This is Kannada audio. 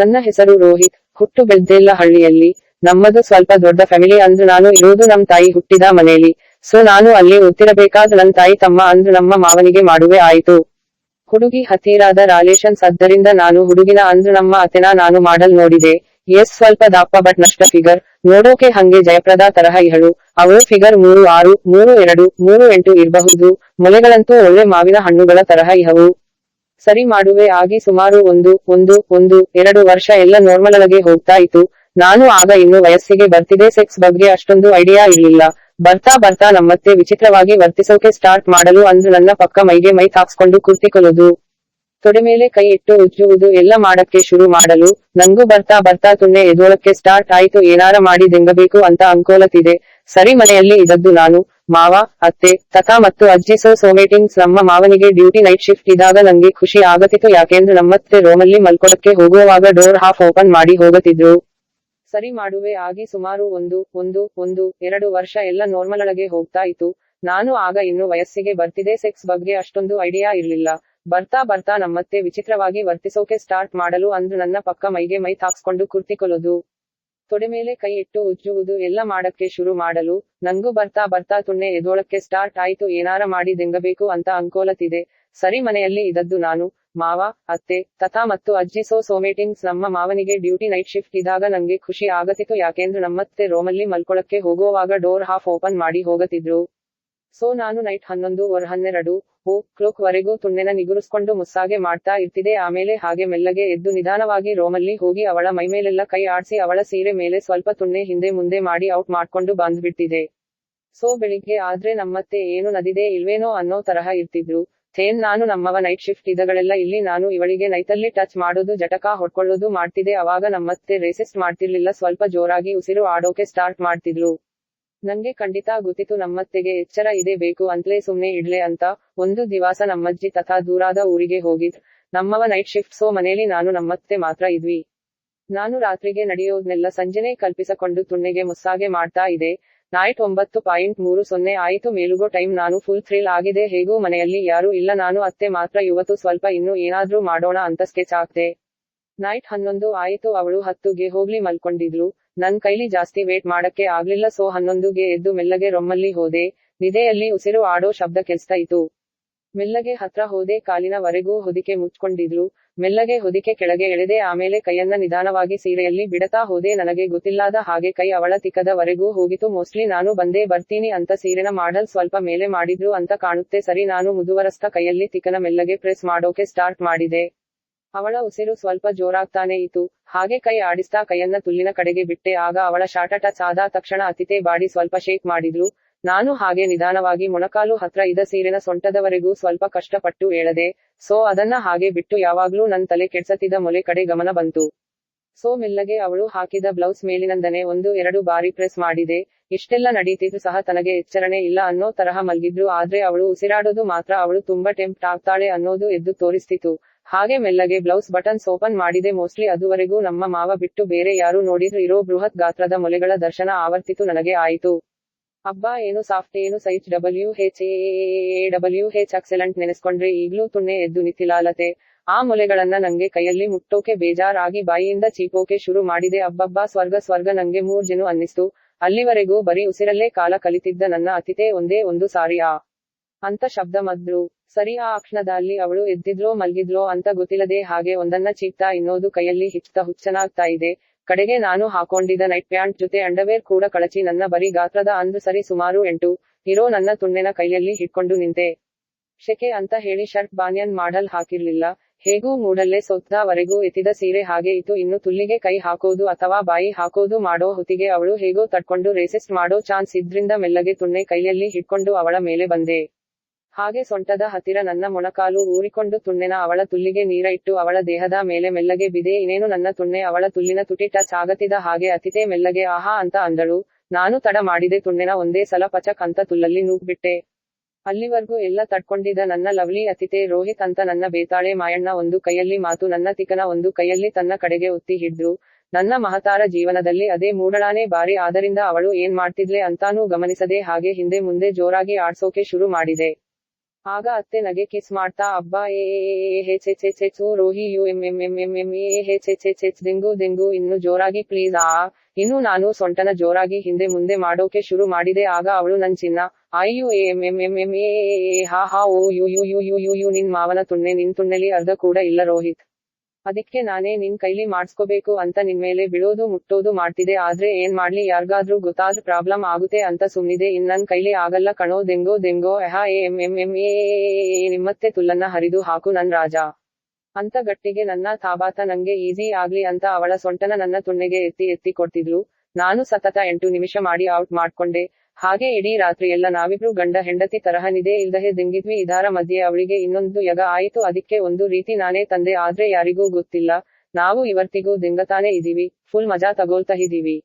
ನನ್ನ ಹೆಸರು ರೋಹಿತ್, ಹುಟ್ಟು ಬೆಳ್ದೆಲ್ಲ ಹಳ್ಳಿಯಲ್ಲಿ ನಮ್ಮದು ಸ್ವಲ್ಪ ದೊಡ್ಡ ಫ್ಯಾಮಿಲಿ ಅಂದ್ರು ನಾನು ಇರೋದು ನಮ್ ತಾಯಿ ಹುಟ್ಟಿದ ಮನೇಲಿ. ಸೊ ನಾನು ಅಲ್ಲಿ ಉತ್ತಿರಬೇಕಾದ ನನ್ ತಾಯಿ ತಮ್ಮ ಅಂದ್ರು ನಮ್ಮ ಮಾವನಿಗೆ ಮಾಡುವೆ ಆಯಿತು. ಹುಡುಗಿ ಹತ್ತಿರಾದ ರಾಲೇಶನ್ ಸದ್ದರಿಂದ ನಾನು ಹುಡುಗಿನ ಅಂದ್ರೆ ನಮ್ಮ ಅತೆನ ನಾನು ಮಾಡಲ್ ನೋಡಿದೆ. ಎಸ್ ಸ್ವಲ್ಪ ದಪ್ಪ ಬಟ್ ನಷ್ಟ ಫಿಗರ್. ನೋಡೋಕೆ ಹಂಗೆ ಜಯಪ್ರದಾ ತರಹ ಇಹಳು. ಅವಳು ಫಿಗರ್ ಮೂರು ಆರು, ಮೂರು ಎರಡು, ಮೂರು ಎಂಟು ಇರಬಹುದು. ಮೊಲೆಗಳಂತೂ ಒಳ್ಳೆ ಮಾವಿನ ಹಣ್ಣುಗಳ ತರಹ ಇಹವು. ಸರಿ ಮಾಡುವೆ ಆಗಿ ಸುಮಾರು ಒಂದು ಒಂದು ಒಂದು, ಎರಡು ವರ್ಷ ಎಲ್ಲ ನಾರ್ಮಲ್ ಹೋಗ್ತಾ ಇತ್ತು ನಾನು ಆಗ ಇನ್ನು ವಯಸ್ಸಿಗೆ ಬರ್ತಿದೆ ಸೆಕ್ಸ್ ಬಗ್ಗೆ ಅಷ್ಟೊಂದು ಐಡಿಯಾ ಇರಲಿಲ್ಲ. ಬರ್ತಾ ಬರ್ತಾ ನಮ್ಮತ್ತೆ ವಿಚಿತ್ರವಾಗಿ ವರ್ತಿಸೋಕೆ ಸ್ಟಾರ್ಟ್ ಮಾಡಲು ಅಂದ್ರು ನನ್ನ ಪಕ್ಕ ಮೈಗೆ ಮೈ ತಾಕ್ಸ್ಕೊಂಡು ಕುರ್ತಿಕೊಳ್ಳೋದು ತೊಡೆ ಮೇಲೆ ಕೈ ಇಟ್ಟು ಉಜ್ಜುವುದು ಎಲ್ಲ ಮಾಡಕ್ಕೆ ಶುರು ಮಾಡಲು. ನಂಗೂ ಬರ್ತಾ ಬರ್ತಾ ತುಣ್ಣೆ ಎದೋಳಕ್ಕೆ ಸ್ಟಾರ್ಟ್ ಆಯ್ತು, ಏನಾರ ಮಾಡಿ ದೆಂಗಬೇಕು ಅಂತ ಅನ್ಕೋಲತಿದೆ ಸರಿ ಮನೆಯಲ್ಲಿ ಇದದ್ದು ನಾನು. ಮಾವ, ಅತ್ತೆ ತಥಾ ಮತ್ತು ಅಜ್ಜಿ ಸೊ ಸೋಮೇಟಿಂಗ್ಸ್ ನಮ್ಮ ಮಾವನಿಗೆ ಡ್ಯೂಟಿ ನೈಟ್ ಶಿಫ್ಟ್ ಇದ್ದಾಗ ನಂಗೆ ಖುಷಿ ಆಗತಿತ್ತು ಯಾಕೆಂದ್ರೆ ನಮ್ಮತ್ತೆ ರೋಮಲ್ಲಿ ಮಲ್ಕೊಳಕ್ಕೆ ಹೋಗುವಾಗ ಡೋರ್ ಹಾಫ್ ಓಪನ್ ಮಾಡಿ ಹೋಗತಿದ್ರು. ಸರಿ ಮಾಡುವೆ, ಆಗಿ ಸುಮಾರು ಒಂದು ಒಂದು ಒಂದು, ಎರಡು ವರ್ಷ ಎಲ್ಲ ನಾರ್ಮಲ್ ಒಳಗೆ ಹೋಗ್ತಾ ಇತ್ತು. ನಾನು ಆಗ ಇನ್ನು ವಯಸ್ಸಿಗೆ ಬರ್ತಿದೆ, ಸೆಕ್ಸ್ ಬಗ್ಗೆ ಅಷ್ಟೊಂದು ಐಡಿಯಾ ಇರ್ಲಿಲ್ಲ. ಬರ್ತಾ ಬರ್ತಾ ನಮ್ಮತ್ತೆ ವಿಚಿತ್ರವಾಗಿ ವರ್ತಿಸೋಕೆ ಸ್ಟಾರ್ಟ್ ಮಾಡಲು ಅಂದ್ರೆ ನನ್ನ ಪಕ್ಕ ಮೈಗೆ ಮೈ ತಾಕ್ಸ್ಕೊಂಡು ಕುರ್ತಿಕೊಳ್ಳೋದು ತೊಡೆ ಮೇಲೆ ಕೈ ಇಟ್ಟು ಉಜ್ಜುವುದು ಎಲ್ಲ ಮಾಡಕ್ಕೆ ಶುರು ಮಾಡಲು, ನಂಗೂ ಬರ್ತಾ ಬರ್ತಾ ತುಣ್ಣೆ ಎದೋಳಕ್ಕೆ ಸ್ಟಾರ್ಟ್ ಆಯ್ತು, ಏನಾರ ಮಾಡಿ ದೆಂಗಬೇಕು ಅಂತ ಅಂಕೋಲತಿದೆ. ಸರಿ ಮನೆಯಲ್ಲಿ ಇದದ್ದು ನಾನು, ಮಾವ, ಅತ್ತೆ ತಥಾ ಮತ್ತು ಅಜ್ಜಿ ಸೋ ಸೋಮೇಟಿಂಗ್ಸ್ ನಮ್ಮ ಮಾವನಿಗೆ ಡ್ಯೂಟಿ ನೈಟ್ ಶಿಫ್ಟ್ ಇದ್ದಾಗ ನಂಗೆ ಖುಷಿ ಆಗತಿತ್ತು ಯಾಕೆಂದ್ರೆ ನಮ್ಮತ್ತೆ ರೋಮಲ್ಲಿ ಮಲ್ಕೊಳಕ್ಕೆ ಹೋಗುವಾಗ ಡೋರ್ ಹಾಫ್ ಓಪನ್ ಮಾಡಿ ಹೋಗತಿದ್ರು. ಸೊ ನಾನು ನೈಟ್ ಹನ್ನೊಂದು ವರ್ ಹನ್ನೆರಡು, ಓ ಕ್ಲೋಕ್ ವರೆಗೂ ತುಣ್ಣೆನ ನಿಗುರಿಸ್ಕೊಂಡು ಮುಸ್ಸಾಗೆ ಮಾಡ್ತಾ ಇರ್ತಿದೆ ಆಮೇಲೆ ಹಾಗೆ ಮೆಲ್ಲಗೆ ಎದ್ದು ನಿಧಾನವಾಗಿ ರೋಮಲ್ಲಿ ಹೋಗಿ ಅವಳ ಮೈಮೇಲೆಲ್ಲ ಕೈ ಆಡಿಸಿ ಅವಳ ಸೀರೆ ಮೇಲೆ ಸ್ವಲ್ಪ ತುಣ್ಣೆ ಹಿಂದೆ ಮುಂದೆ ಮಾಡಿ ಔಟ್ ಮಾಡ್ಕೊಂಡು ಬಂದ್ಬಿಟ್ಟಿದೆ. ಸೊ ಬೆಳಿಗ್ಗೆ ಆದ್ರೆ ನಮ್ಮತ್ತೆ ಏನು ನದಿದೆ ಇಲ್ವೇನೋ ಅನ್ನೋ ತರಹ ಇರ್ತಿದ್ರು. ಥೇನ್ ನಾನು ನಮ್ಮವ ನೈಟ್ ಶಿಫ್ಟ್ ಇದಗಳೆಲ್ಲ ಇಲ್ಲಿ ನಾನು ಇವಳಿಗೆ ನೈತಲ್ಲಿ ಟಚ್ ಮಾಡೋದು, ಜಟಕ ಹೊಡ್ಕೊಳ್ಳೋದು ಮಾಡ್ತಿದೆ ಅವಾಗ ನಮ್ಮತ್ತೆ ರೇಸೆಸ್ಟ್ ಮಾಡ್ತಿರ್ಲಿಲ್ಲ. ಸ್ವಲ್ಪ ಜೋರಾಗಿ ಉಸಿರು ಆಡೋಕೆ ಸ್ಟಾರ್ಟ್ ಮಾಡ್ತಿದ್ಲು ನಂಗೆ ಖಂಡಿತ ಗೊತ್ತಿತ್ತು ನಮ್ಮತ್ತೆಗೆ ಎಚ್ಚರ ಇದೆ ಬೇಕು ಅಂತ್ಲೇ ಸುಮ್ನೆ ಇಡ್ಲೆ ಅಂತ. ಒಂದು ದಿವಸ ನಮ್ಮಜ್ಜಿ ತಥಾ ದೂರಾದ ಊರಿಗೆ ಹೋಗಿದ್. ನಮ್ಮವ ನೈಟ್ ಶಿಫ್ಟ್ ಸೋ ಮನೆಯಲ್ಲಿ ನಾನು ನಮ್ಮತ್ತೆ ಮಾತ್ರ ಇದ್ವಿ. ನಾನು ರಾತ್ರಿಗೆ ನಡೆಯೋದ್ನೆಲ್ಲ ಸಂಜೆನೆ ಕಲ್ಪಿಸಿಕೊಂಡು ತುಣ್ಣೆಗೆ ಮುಸ್ಸಾಗೆ ಮಾಡ್ತಾ ಇದೆ ನೈಟ್ ಒಂಬತ್ತು ಪಾಯಿಂಟ್ ಮೂರು ಸೊನ್ನೆ ಆಯಿತು ಮೇಲುಗೋ ಟೈಮ್ ನಾನು ಫುಲ್ ಥ್ರಿಲ್ ಆಗಿದೆ. ಹೇಗೂ ಮನೆಯಲ್ಲಿ ಯಾರು ಇಲ್ಲ, ನಾನು ಅತ್ತೆ ಮಾತ್ರ ಇವತ್ತು ಸ್ವಲ್ಪ ಇನ್ನು ಏನಾದ್ರೂ ಮಾಡೋಣ ಅಂತ ಸ್ಕೆಚ್ ಹಾಕ್ದೆ. ನೈಟ್ ಹನ್ನೊಂದು ಆಯಿತು, ಅವಳು ಹತ್ತುಗೆ ಹೋಗ್ಲಿ ಮಲ್ಕೊಂಡಿದ್ಲು. ನನ್ ಕೈಲಿ ಜಾಸ್ತಿ ವೇಟ್ ಮಾಡಕ್ಕೆ ಆಗ್ಲಿಲ್ಲ, ಸೊ ಹನ್ನೊಂದುಗೆ ಎದ್ದು ಮೆಲ್ಲಗೆ ರೊಮ್ಮಲ್ಲಿ ಹೋದೆ. ನಿದೆಯಲ್ಲಿ ಉಸಿರು ಆಡೋ ಶಬ್ದ ಕೆಲ್ಸ್ತಾ ಇತ್ತು. ಮೆಲ್ಲಗೆ ಹತ್ರ ಹೋದೆ ಕಾಲಿನ ವರೆಗೂ ಹೊದಿಕೆ ಮುಚ್ಕೊಂಡಿದ್ರು. ಮೆಲ್ಲಗೆ ಹೊದಿಕೆ ಕೆಳಗೆ ಎಳೆದೆ, ಆಮೇಲೆ ಕೈಯನ್ನ ನಿಧಾನವಾಗಿ ಸೀರೆಯಲ್ಲಿ ಬಿಡತಾ ಹೋದೆ. ನನಗೆ ಗೊತ್ತಿಲ್ಲದ ಹಾಗೆ ಕೈ ಅವಳ ತಿಕ್ಕದವರೆಗೂ ಹೋಗಿತು. ಮೋಸ್ಟ್ಲಿ ನಾನು ಬಂದೇ ಬರ್ತೀನಿ ಅಂತ ಸೀರೆನ ಮಾಡಲ್ ಸ್ವಲ್ಪ ಮೇಲೆ ಮಾಡಿದ್ರು ಅಂತ ಕಾಣುತ್ತೆ. ಸರಿ, ನಾನು ಮುದುವರಸ್ತ ಕೈಯಲ್ಲಿ ತಿಕ್ಕನ ಮೆಲ್ಲಗೆ ಪ್ರೆಸ್ ಮಾಡೋಕೆ ಸ್ಟಾರ್ಟ್ ಮಾಡಿದೆ. ಅವಳ ಉಸಿರು ಸ್ವಲ್ಪ ಜೋರಾಗ್ತಾನೆ ಇತ್ತು. ಹಾಗೆ ಕೈ ಆಡಿಸ್ತಾ ಕೈಯನ್ನ ತುಲ್ಲಿನ ಕಡೆಗೆ ಬಿಟ್ಟೆ. ಆಗ ಅವಳ ಶಾಟ ಸಾದ ತಕ್ಷಣ ಅತಿಥೆ ಬಾಡಿ ಸ್ವಲ್ಪ ಶೇಕ್ ಮಾಡಿದ್ಲು. ನಾನು ಹಾಗೆ ನಿಧಾನವಾಗಿ ಮೊಣಕಾಲು ಹತ್ರ ಇದ ಸೀರಿನ ಸೊಂಟದವರೆಗೂ ಸ್ವಲ್ಪ ಕಷ್ಟಪಟ್ಟು ಏಳದೆ, ಸೋ ಅದನ್ನ ಹಾಗೆ ಬಿಟ್ಟು ಯಾವಾಗ್ಲೂ ನನ್ ತಲೆ ಕೆಡ್ಸತ್ತಿದ ಮೊಲೆ ಕಡೆ ಗಮನ ಬಂತು. ಸೋ ಮೆಲ್ಲಗೆ ಅವಳು ಹಾಕಿದ ಬ್ಲೌಸ್ ಮೇಲಿನಂದನೆ ಒಂದು ಎರಡು ಬಾರಿ ಪ್ರೆಸ್ ಮಾಡಿದೆ. ಇಷ್ಟೆಲ್ಲ ನಡೀತಿದ್ರು ಸಹ ತನಗೆ ಎಚ್ಚರಣೆ ಇಲ್ಲ ಅನ್ನೋ ತರಹ ಮಲ್ಗಿದ್ರು. ಆದ್ರೆ ಅವಳು ಉಸಿರಾಡೋದು ಮಾತ್ರ ಅವಳು ತುಂಬಾ ಟೆಂಪ್ಟ್ ಆಗ್ತಾಳೆ ಅನ್ನೋದು ಎದ್ದು ತೋರಿಸ್ತಿತ್ತು. ಹಾಗೆ ಮೆಲ್ಲಗೆ ಬ್ಲೌಸ್ ಬಟನ್ಸ್ ಓಪನ್ ಮಾಡಿದೆ. ಮೋಸ್ಟ್ಲಿ ಅದುವರೆಗೂ ನಮ್ಮ ಮಾವ ಬಿಟ್ಟು ಬೇರೆ ಯಾರು ನೋಡಿದ್ರು. ಇರೋ ಬೃಹತ್ ಗಾತ್ರದ ಮೊಲೆಗಳ ದರ್ಶನ ಆವರ್ತಿತು, ನನಗೆ ಆಯಿತು. ಅಬ್ಬಾ, ಏನು ಸಾಫ್ಟ್, ಏನು size W H A W H excellent ನೆನೆಸ್ಕೊಂಡ್ರೆ ಈಗ್ಲೂ ತುಣ್ಣೆ ಎದ್ದು ನಿಂತಿಲಾಲತೆ ಆ ಮೊಲೆಗಳನ್ನ ನಂಗೆ ಕೈಯಲ್ಲಿ ಮುಟ್ಟೋಕೆ ಬೇಜಾರಾಗಿ ಬಾಯಿಯಿಂದ ಚೀಪೋಕೆ ಶುರು ಮಾಡಿದೆ. ಅಬ್ಬಬ್ಬಾ, ಸ್ವರ್ಗ ಸ್ವರ್ಗ ನಂಗೆ ಮೂರ್ ಜನ ಅನ್ನಿಸ್ತು. ಅಲ್ಲಿವರೆಗೂ ಬರೀ ಉಸಿರಲ್ಲೇ ಕಾಲ ಕಲಿತಿದ್ದ ನನ್ನ ಅತಿಥೆ ಒಂದೇ ಒಂದು ಸಾರಿ ಆ ಅಂತ ಶಬ್ದ ಮದ್ರು ಸರಿ, ಆ ಅಕ್ಷಣದಲ್ಲಿ ಅವಳು ಎದ್ದಿದ್ಲೋ, ಮಲ್ಗಿದ್ಲೋ ಅಂತ ಗೊತ್ತಿಲ್ಲದೆ ಹಾಗೆ ಒಂದನ್ನ ಚೀಪ್ತಾ ಇನ್ನೋದು ಕೈಯಲ್ಲಿ ಹಿಚ್ತಾ ಹುಚ್ಚನಾಗ್ತಾ ಇದೆ. ಕಡೆಗೆ ನಾನು ಹಾಕೊಂಡಿದ್ದ ನೈಟ್ ಪ್ಯಾಂಟ್ ಜೊತೆ ಅಂಡರ್ವೇರ್ ಕೂಡ ಕಳಚಿ ನನ್ನ ಬರಿ ಗಾತ್ರದ ಅಂದು ಸರಿ ಸುಮಾರು ಎಂಟು ಇರೋ ನನ್ನ ತುಣ್ಣೆನ ಕೈಯಲ್ಲಿ ಹಿಡ್ಕೊಂಡು ನಿಂತೆ. ಶೆಕೆ ಅಂತ ಹೇಳಿ ಶರ್ಟ್ ಬಾನಿಯನ್ ಮಾಡಲ್ ಹಾಕಿರ್ಲಿಲ್ಲ. ಹೇಗೂ ಮೂಡಲ್ಲೇ ಸೊತ್ತವರೆಗೂ ಎತ್ತಿದ ಸೀರೆ ಹಾಗೆ ಇತ್ತು. ಇನ್ನು ತುಲ್ಲಿಗೆ ಕೈ ಹಾಕೋದು ಅಥವಾ ಬಾಯಿ ಹಾಕೋದು ಮಾಡೋ ಹೊತ್ತಿಗೆ ಅವಳು ಹೇಗೋ ತಡ್ಕೊಂಡು ರೇಸಿಸ್ಟ್ ಮಾಡೋ ಚಾನ್ಸ್ ಇದ್ರಿಂದ ಮೆಲ್ಲಗೆ ತುಣ್ಣೆ ಕೈಯಲ್ಲಿ ಹಿಡ್ಕೊಂಡು ಅವಳ ಮೇಲೆ ಬಂದೆ. ಹಾಗೆ ಸೊಂಟದ ಹತ್ತಿರ ನನ್ನ ಮೊಣಕಾಲು ಊರಿಕೊಂಡು ತುಣ್ಣೆನ ಅವಳ ತುಲ್ಲಿಗೆ ನೀರ ಇಟ್ಟು ಅವಳ ದೇಹದ ಮೇಲೆ ಮೆಲ್ಲಗೆ ಬಿದೆ, ಇನ್ನೇನು ನನ್ನ ತುಣ್ಣೆ ಅವಳ ತುಲ್ಲಿನ ತುಟಿ ಟಚ್ ಆಗತಿದ ಹಾಗೆ ಅತಿಥೆ ಮೆಲ್ಲಗೆ ಆಹಾ ಅಂತ ಅಂದಳು. ನಾನು ತಡ ಮಾಡಿದೆ ತುಣ್ಣೆನ ಒಂದೇ ಸಲ ಪಚಕ್ ಅಂತ ತುಲ್ಲಲ್ಲಿ ನೂಗ್ಬಿಟ್ಟೆ. ಅಲ್ಲಿವರೆಗೂ ಎಲ್ಲ ತಡ್ಕೊಂಡಿದ್ದ ನನ್ನ ಲವ್ಲಿ ಅತಿಥೆ ರೋಹಿತ್ ಅಂತ ನನ್ನ ಬೇತಾಳೆ ಮಾಯಣ್ಣ ಒಂದು ಕೈಯಲ್ಲಿ ಮಾತು, ನನ್ನ ತಿಕನ ಒಂದು ಕೈಯಲ್ಲಿ ತನ್ನ ಕಡೆಗೆ ಒತ್ತಿ ಹಿಡಿದ್ರು. ನನ್ನ ಮಹತಾರ ಜೀವನದಲ್ಲಿ ಅದೇ ಮೂಡಳಾನೇ ಬಾರಿ ಆದ್ದರಿಂದ ಅವಳು ಏನ್ ಮಾಡ್ತಿದ್ಲೆ ಅಂತಾನೂ ಗಮನಿಸದೆ ಹಾಗೆ ಹಿಂದೆ ಮುಂದೆ ಜೋರಾಗಿ ಆಡ್ಸೋಕೆ ಶುರು ಮಾಡಿದೆ. ಆಗ ಅತ್ತೆ ನಗೆ ಕಿಸ್ ಮಾಡ್ತಾ ಅಬ್ಬಾ ಓ ರೋಹಿ ಯು ಎಂ ಎಂ ಎಂ ಎಂ ಎಂ ಎ ಹೆಚ್ ಹೆಚ್ ಇನ್ನು ಜೋರಾಗಿ ಪ್ಲೀಸ್ ಆ ಇನ್ನು ನಾನು ಸೊಂಟನ ಜೋರಾಗಿ ಹಿಂದೆ ಮುಂದೆ ಮಾಡೋಕೆ ಶುರು ಮಾಡಿದೆ ಆಗ ಅವಳು ನನ್ ಚಿನ್ನ ಅಯ್ಯು ಎ ಎಂ ಎಂ ಎಂ ಎಂ ಎ ಎ ಎ ಹಾ ಹಾ ಓ ಯು ಯು ಯು ಯು ಯು ಯು ನಿನ್ ಮಾವನ ತುಣ್ಣೆ ನಿನ್ ತುಣ್ಣೆಲಿ ಅರ್ಧ ಕೂಡ ಇಲ್ಲ ರೋಹಿತ್ ಅದಿಕ್ಕೆ ನಾನೇ ನಿನ್ ಕೈಲಿ ಮಾಡ್ಸ್ಕೋಬೇಕು ಅಂತ ನಿನ್ಮೇಲೆ ಬಿಡೋದು ಮುಟ್ಟೋದು ಮಾಡ್ತಿದೆ, ಆದ್ರೆ ಏನ್ ಮಾಡ್ಲಿ? ಯಾರ್ಗಾದ್ರೂ ಗೊತ್ತಾದ್ರೂ ಪ್ರಾಬ್ಲಮ್ ಆಗುತ್ತೆ ಅಂತ ಸುಮ್ನಿದೆ. ಇನ್ ನನ್ ಕೈಲಿ ಆಗಲ್ಲ ಕಣೋ, ದೆಂಗೋ ದೆಂಗೋ. ಎಹ ಎ ಎ ಎ, ನಿಮ್ಮತ್ತೆ ತುಲ್ಲನ್ನ ಹರಿದು ಹಾಕು ನನ್ ರಾಜ. ಅಂತ ಗಟ್ಟಿಗೆ ನನ್ನ ತಾಬಾತ ನಂಗೆ ಈಸಿ ಆಗ್ಲಿ ಅಂತ ಅವಳ ಸೊಂಟನ ನನ್ನ ತುಣ್ಣೆಗೆ ಎತ್ತಿ ಎತ್ತಿ ಕೊಡ್ತಿದ್ಲು. ನಾನು ಸತತ ಎಂಟು ನಿಮಿಷ ಮಾಡಿ ಔಟ್ ಮಾಡ್ಕೊಂಡೆ. ಹಾಗೆ ಇಡೀ ರಾತ್ರಿಯೆಲ್ಲ ನಾವಿಬ್ರು ಗಂಡ ಹೆಂಡತಿ ತರಹ ನಿದೆ ಇಲ್ದಹೆ ದಿಂಗಿದ್ವಿ. ಇದರ ಮಧ್ಯೆ ಅವಳಿಗೆ ಇನ್ನೊಂದು ಯಗ ಆಯಿತು. ಅದಕ್ಕೆ ಒಂದು ರೀತಿ ನಾನೇ ತಂದೆ ಆದ್ರೆ ಯಾರಿಗೂ ಗೊತ್ತಿಲ್ಲ. ನಾವು ಇವರ್ತಿಗೂ ದಿಂಗತಾನೆ ಇದೀವಿ. ಫುಲ್ ಮಜಾ ತಗೋಳ್ತಾ ಇದೀವಿ.